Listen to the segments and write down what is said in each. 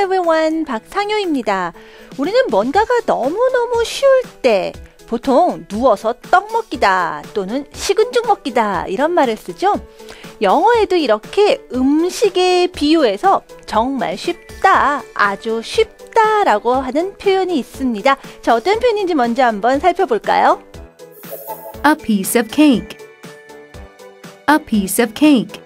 everyone. 박상효입니다. 우리는 뭔가가 너무너무 쉬울 때 보통 누워서 떡 먹기다 또는 식은 죽 먹기다 이런 말을 쓰죠. 영어에도 이렇게 음식에 비유해서 정말 쉽다, 아주 쉽다 라고 하는 표현이 있습니다. 자, 어떤 표현인지 먼저 한번 살펴볼까요? A piece of cake. A piece of cake.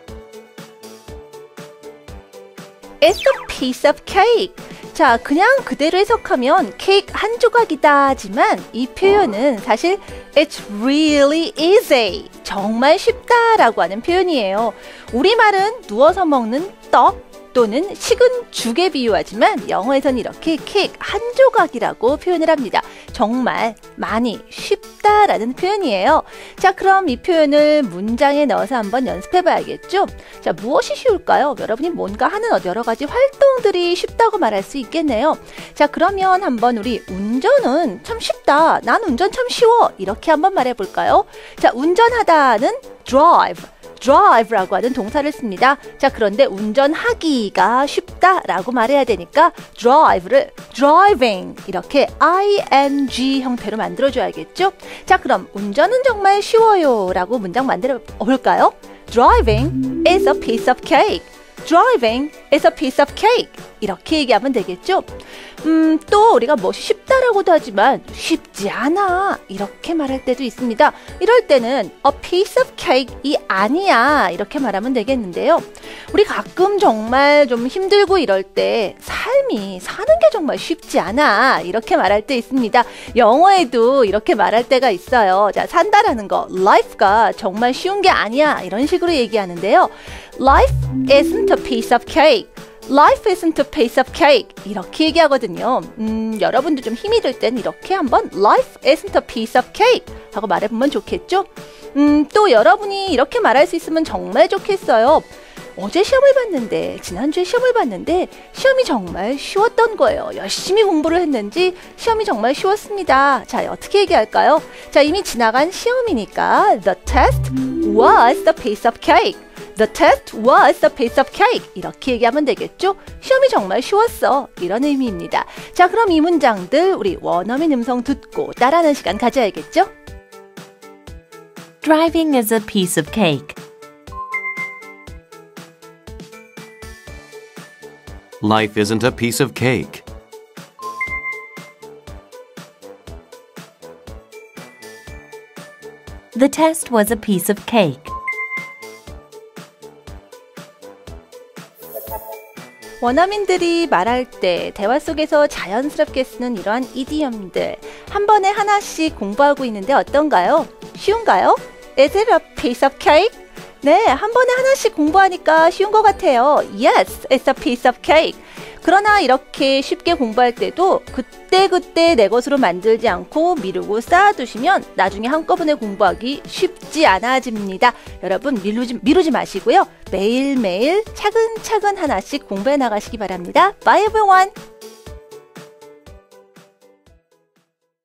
It's a piece of cake. 자, 그냥 그대로 해석하면 케이크 한 조각이다지만 이 표현은 사실 it's really easy. 정말 쉽다라고 하는 표현이에요. 우리말은 누워서 먹는 떡 또는 식은 죽에 비유하지만 영어에선 이렇게 케이크 한 조각이라고 표현을 합니다. 정말 많이 쉽다라는 표현이에요. 자, 그럼 이 표현을 문장에 넣어서 한번 연습해 봐야겠죠? 자, 무엇이 쉬울까요? 여러분이 뭔가 하는 여러 가지 활동들이 쉽다고 말할 수 있겠네요. 자, 그러면 한번 우리 운전은 참 쉽다. 난 운전 참 쉬워. 이렇게 한번 말해 볼까요? 자, 운전하다는 drive. Drive라고 하는 동사를 씁니다. 자, 그런데 운전하기가 쉽다라고 말해야 되니까 drive를 driving 이렇게 ing 형태로 만들어 줘야겠죠? 자, 그럼 운전은 정말 쉬워요라고 문장 만들어 볼까요? Driving is a piece of cake. Driving is a piece of cake. 이렇게 얘기하면 되겠죠? 음, 또 우리가 뭐 쉽다라고도 하지만 쉽지 않아. 이렇게 말할 때도 있습니다. 이럴 때는 a piece of cake이 아니야. 이렇게 말하면 되겠는데요. 우리 가끔 정말 좀 힘들고 이럴 때 삶이 사는 게 정말 쉽지 않아. 이렇게 말할 때 있습니다. 영어에도 이렇게 말할 때가 있어요. 자, 산다라는 거, life가 정말 쉬운 게 아니야. 이런 식으로 얘기하는데요. Life isn't a piece of cake. Life isn't a piece of cake. 이렇게 얘기하거든요. 음, 여러분도 좀 힘이 들 땐 이렇게 한번 Life isn't a piece of cake 하고 말해보면 좋겠죠? 음, 또 여러분이 이렇게 말할 수 있으면 정말 좋겠어요. 어제 시험을 봤는데, 지난주에 시험을 봤는데, 시험이 정말 쉬웠던 거예요. 열심히 공부를 했는지, 시험이 정말 쉬웠습니다. 자, 어떻게 얘기할까요? 자, 이미 지나간 시험이니까, The test was the piece of cake. The test was a piece of cake. 이렇게 얘기하면 되겠죠? 시험이 정말 쉬웠어. 이런 의미입니다. 자, 그럼 이 문장들 우리 원어민 음성 듣고 따라하는 시간 가져야겠죠? Driving is a piece of cake. Life isn't a piece of cake. The test was a piece of cake. 원어민들이 말할 때 대화 속에서 자연스럽게 쓰는 이러한 이디엄들 한 번에 하나씩 공부하고 있는데 어떤가요? 쉬운가요? Is it a piece of cake? 네, 한 번에 하나씩 공부하니까 쉬운 것 같아요. Yes, it's a piece of cake. 그러나 이렇게 쉽게 공부할 때도 그때 그때 내 것으로 만들지 않고 미루고 쌓아두시면 나중에 한꺼번에 공부하기 쉽지 않아집니다. 여러분 미루지, 미루지 마시고요. 매일매일 차근차근 하나씩 공부해 나가시기 바랍니다. Bye everyone!